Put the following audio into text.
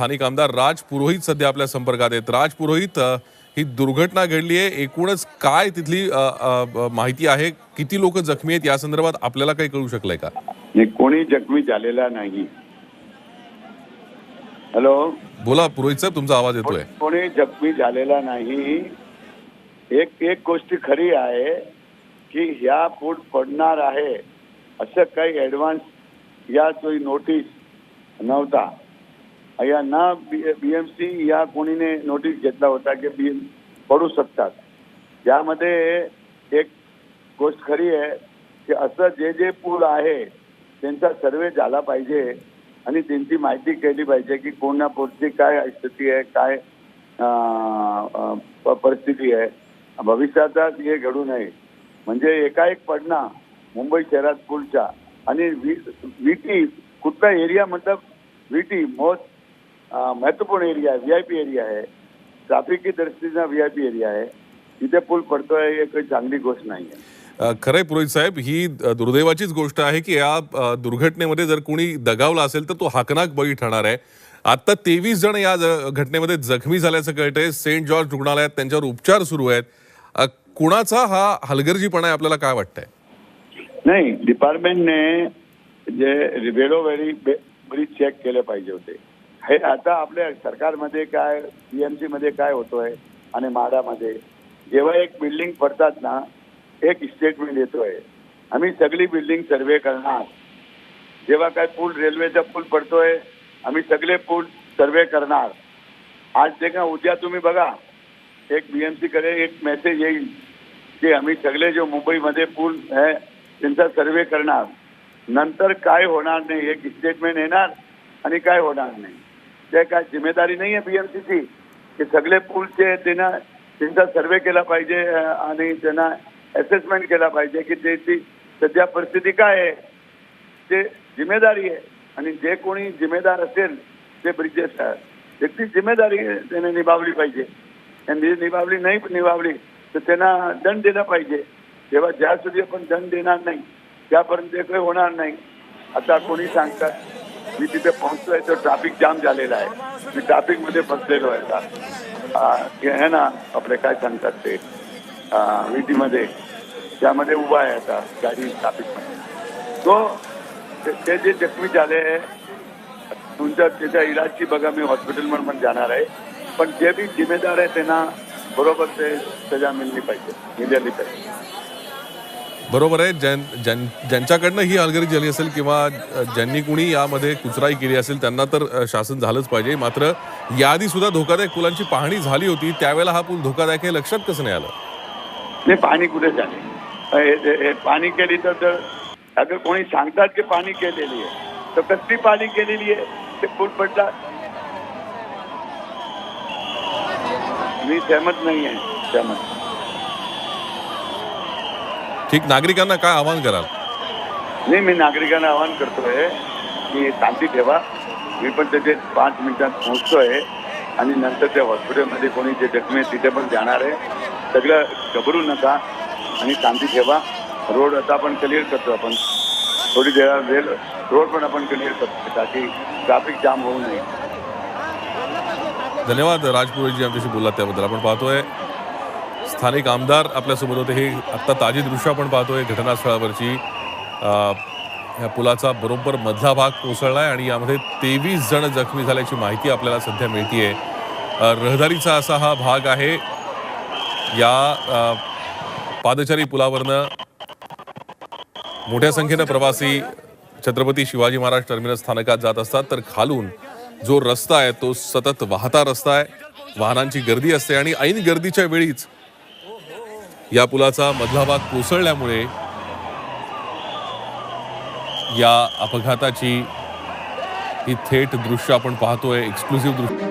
स्थानिक आमदार राज पुरोहित सध्या आपल्या संपर्कात आहेत. राज पुरोहित ही दुर्घटना घडली आहे. एकूणच काय तिथली माहिती आहे? किती लोक जखमी आहेत? या संदर्भात आपल्याला काही कळू शकलंय का? कोणी जखमी झालेला नाही. हॅलो? बोला पुरोहित साहेब तुमचा आवाज येतोय. कोणी जखमी झालेला नाही. एक एक गोष्ट खरी आहे की ह्या पूल पडणार आहे असं काही ऍडव्हान्स या नोटीस नव्हता. या ना बी एम सी या कोणीने नोटीस घेतला होता की बी पडू शकतात यामध्ये एक गोष्ट खरी आहे की असं जे जे पूल आहे त्यांचा सर्वे झाला पाहिजे आणि त्यांची माहिती केली पाहिजे की कोणत्या पुढची काय स्थिती आहे काय प- परिस्थिती आहे भविष्यातच हे घडू नये म्हणजे एकाएक पडणं मुंबई शहरात पूलच्या आणि विटी कुठला एरिया मतलब विटी मोस्ट महत्त्वपूर्ण एरिया आहे व्ही आय पी एरिया आहे. ट्रॅफिकची दृष्टीनं व्ही आय पी एरिया आहे. तिथे पूल पडतोय हे काही चांगली गोष्ट नाही आहे. खरंय पुरोहित साहेब ही दुर्दैवाचीच गोष्ट आहे की या दुर्घटनेमध्ये जर कोणी दगावला असेल तर तो हाकनाक बळी ठरणार आहे. आता तेवीस जण या घटनेमध्ये जखमी झाल्याचं कळतंय. सेंट जॉर्ज रुग्णालयात त्यांच्यावर उपचार सुरू आहेत. कुणाचा हा हलगर्जीपणा आहे आपल्याला काय वाटतंय? नाही डिपार्टमेंटने जे वेळोवेळी ब्रिज चेक केले पाहिजे होते. हे आता आपल्या सरकारमध्ये काय बीएमसी मध्ये काय होतोय आणि माडामध्ये जेव्हा एक बिल्डिंग पडतात ना एक स्टेटमेंट येतोय. आम्ही सगळी बिल्डिंग सर्वे करणार. जेव्हा काय पूल रेल्वेचा पूल पडतोय आम्ही सगळे पूल सर्वे करणार. आज ते का उद्या तुम्ही बघा एक बीएमसी कडे एक मेसेज येईल की आम्ही सगळे जो मुंबईमध्ये पूल आहे त्यांचा सर्वे करणार. नंतर काय होणार नाही एक स्टेटमेंट येणार आणि काय होणार नाही. जे काय जिम्मेदारी नाही आहे बीएमसीची की सगळे पूलचे त्यांना त्यांचा सर्वे केला पाहिजे आणि त्यांना असेसमेंट केला पाहिजे की त्याची सध्या परिस्थिती काय आहे. ते जिम्मेदारी आहे. आणि जे कोणी जिम्मेदार असेल ते ब्रिजेश त्याची जिम्मेदारी त्याने निभावली पाहिजे. आणि निभावली नाही निभावली तर त्यांना दंड दिला पाहिजे. तेव्हा ज्या सुधी आपण दंड देणार नाही त्यापर्यंत ते काही होणार नाही. आता कोणी सांगतात मी तिथे पोहोचलोय तर ट्रॅफिक जाम झालेला आहे. मी ट्रॅफिकमध्ये फसलेलो आहे आता. हे आहे ना आपले काय सांगतात ते? विधीमध्ये. त्यामध्ये उभा आहे आता गाडी ट्रॅफिकमध्ये. तो ते- जे जखमी झाले आहे तुमच्या त्याच्या इलाजची बघा मी हॉस्पिटलमध्ये पण जाणार आहे. पण जे बी जिम्मेदार आहे त्यांना बरोबर ते सजा मिळली पाहिजे मिळाली पाहिजे. बरोबर आहे. ज्यां ज्यां- ज्यांच्याकडनं ही हलगर्जी झाली असेल किंवा ज्यांनी कुणी यामध्ये कुचराई केली असेल त्यांना तर शासन झालंच पाहिजे. मात्र याआधी सुद्धा धोकादायक पुलांची पाहणी झाली होती. त्यावेळेला हा पूल धोकादायक हे लक्षात कसं नाही आलं? नाही पाणी कुठे झाले? पाणी केली तर तर अगर कोणी सांगतात की पाणी केलेली आहे तर कसली पाणी केलेली आहे? ते पूल पडला. मी सहमत नाही आहे. सहमत. ठीक नागरिकांना काय आवाहन कराल? नाही मी नागरिकांना आवाहन करतोय की शांती ठेवा. मी पण त्याचे पाच मिनिटात पोहोचतोय. आणि नंतर त्या हॉस्पिटलमध्ये कोणी जे जखमी आहे तिथे पण जाणार आहे. सगळं घबरू नका आणि शांती ठेवा. रोड आता आपण क्लिअर करतो आपण. थोडी वेळा वेळ रोड पण आपण क्लिअर करतो ताकी ट्रॅफिक जाम होऊ नये. धन्यवाद राजपुरोजी आमच्याशी बोललात त्याबद्दल. आपण पाहतोय स्थानिक आमदार आपल्यासोबत होते. हे आत्ता ताजी दृश्य आपण पाहतोय घटनास्थळावरची. ह्या पुलाचा बरोबर मधला भाग कोसळलाय आणि यामध्ये तेवीस जण जखमी झाल्याची माहिती आपल्याला सध्या मिळतीये. रहदारीचा असा हा भाग आहे. या पादचारी पुलावरनं मोठ्या संख्येनं प्रवासी छत्रपती शिवाजी महाराज टर्मिनस स्थानकात जात असतात. तर खालून जो रस्ता आहे तो सतत वाहता रस्ता आहे. वाहनांची गर्दी असते आणि ऐन गर्दीच्या वेळीच या पुलाचा मधला भाग कोसळल्यामुळे या अपघाताची ही थेट दृश्य आपण पाहतोय एक्सक्लुसिव्ह दृश्य.